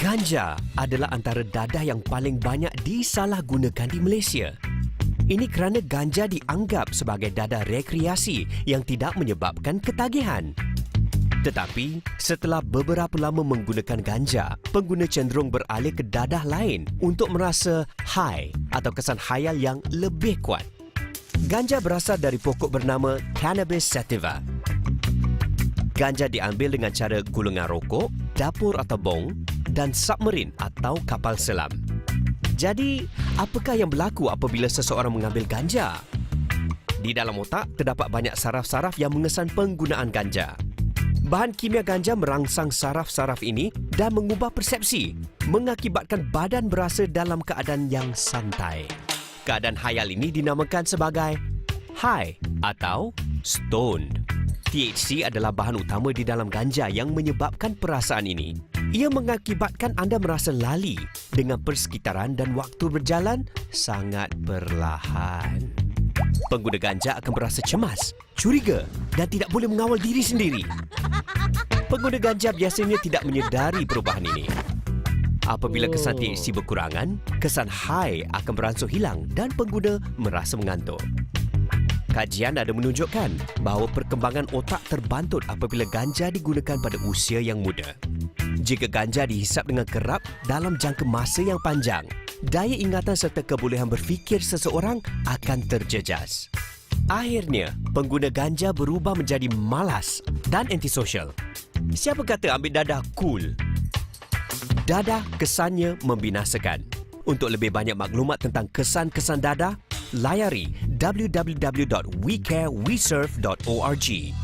Ganja adalah antara dadah yang paling banyak disalahgunakan di Malaysia. Ini kerana ganja dianggap sebagai dadah rekreasi yang tidak menyebabkan ketagihan. Tetapi, setelah beberapa lama menggunakan ganja, pengguna cenderung beralih ke dadah lain untuk merasa high atau kesan khayal yang lebih kuat. Ganja berasal dari pokok bernama Cannabis sativa. Ganja diambil dengan cara gulungan rokok, dapur atau bong dan submarin atau kapal selam. Jadi, apakah yang berlaku apabila seseorang mengambil ganja? Di dalam otak terdapat banyak saraf-saraf yang mengesan penggunaan ganja. Bahan kimia ganja merangsang saraf-saraf ini dan mengubah persepsi, mengakibatkan badan berasa dalam keadaan yang santai. Keadaan hayal ini dinamakan sebagai high atau stoned. THC adalah bahan utama di dalam ganja yang menyebabkan perasaan ini. Ia mengakibatkan anda merasa lali dengan persekitaran dan waktu berjalan sangat perlahan. Pengguna ganja akan merasa cemas, curiga dan tidak boleh mengawal diri sendiri. Pengguna ganja biasanya tidak menyedari perubahan ini. Apabila kesan THC berkurangan, kesan high akan beransur hilang dan pengguna merasa mengantuk. Kajian ada menunjukkan bahawa perkembangan otak terbantut apabila ganja digunakan pada usia yang muda. Jika ganja dihisap dengan kerap dalam jangka masa yang panjang, daya ingatan serta kebolehan berfikir seseorang akan terjejas. Akhirnya, pengguna ganja berubah menjadi malas dan antisosial. Siapa kata ambil dadah cool? Dadah kesannya membinasakan. Untuk lebih banyak maklumat tentang kesan-kesan dadah, layari www.wecareweserve.org